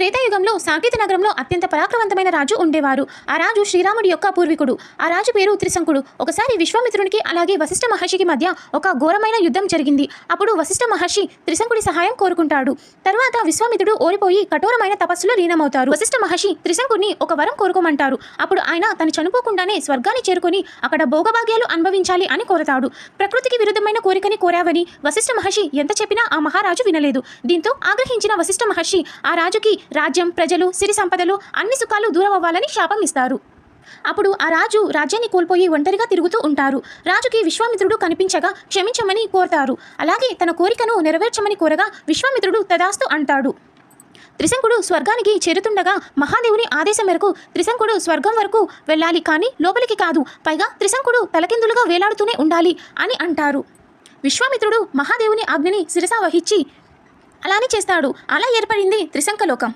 త్రేతాయుగంలో సాకేత నగరంలో అత్యంత పరాక్రమవంతమైన రాజు ఉండేవారు. ఆ రాజు శ్రీరాముడి యొక్క పూర్వీకుడు. ఆ రాజు పేరు త్రిశంకుడు ఒకసారి విశ్వామిత్రునికి అలాగే వశిష్ఠ మహర్షికి మధ్య ఒక ఘోరమైన యుద్ధం జరిగింది. అప్పుడు వశిష్ఠ మహర్షి త్రిశంకుడి సహాయం కోరుకుంటాడు. తర్వాత విశ్వామిత్రుడు ఓడిపోయి కఠోరమైన తపస్సులో లీనమవుతారు. వశిష్ఠ మహర్షి త్రిశంకుడిని ఒక వరం కోరుకోమంటారు. అప్పుడు ఆయన తను చనిపోకుండానే స్వర్గాన్ని చేరుకొని అక్కడ భోగభాగ్యాలు అనుభవించాలి అని కోరతాడు. ప్రకృతికి విరుద్ధమైన కోరికని కోరావని వశిష్ఠ మహర్షి ఎంత చెప్పినా ఆ మహారాజు వినలేదు. దీంతో ఆగ్రహించిన వశిష్ఠ మహర్షి ఆ రాజుకి రాజ్యం ప్రజలు సిరి సంపదలు అన్ని సుఖాలు దూరం అవ్వాలని శాపం ఇస్తారు. అప్పుడు ఆ రాజు రాజ్యాన్ని కోల్పోయి ఒంటరిగా తిరుగుతూ ఉంటారు. రాజుకి విశ్వామిత్రుడు కనిపించగా క్షమించమని కోరతారు. అలాగే తన కోరికను నెరవేర్చమని కోరగా విశ్వామిత్రుడు తదాస్తు అంటాడు. త్రిశంకుడు స్వర్గానికి చేరుతుండగా మహాదేవుని ఆదేశం మేరకు త్రిశంకుడు స్వర్గం వరకు వెళ్ళాలి కానీ లోపలికి కాదు. పైగా త్రిశంకుడు తలకిందులుగా వేలాడుతూనే ఉండాలి అని అంటారు. విశ్వామిత్రుడు మహాదేవుని ఆజ్ఞని శిరసా వహించి అలానే చేస్తాడు. అలా ఏర్పడింది త్రిశంకలోకం.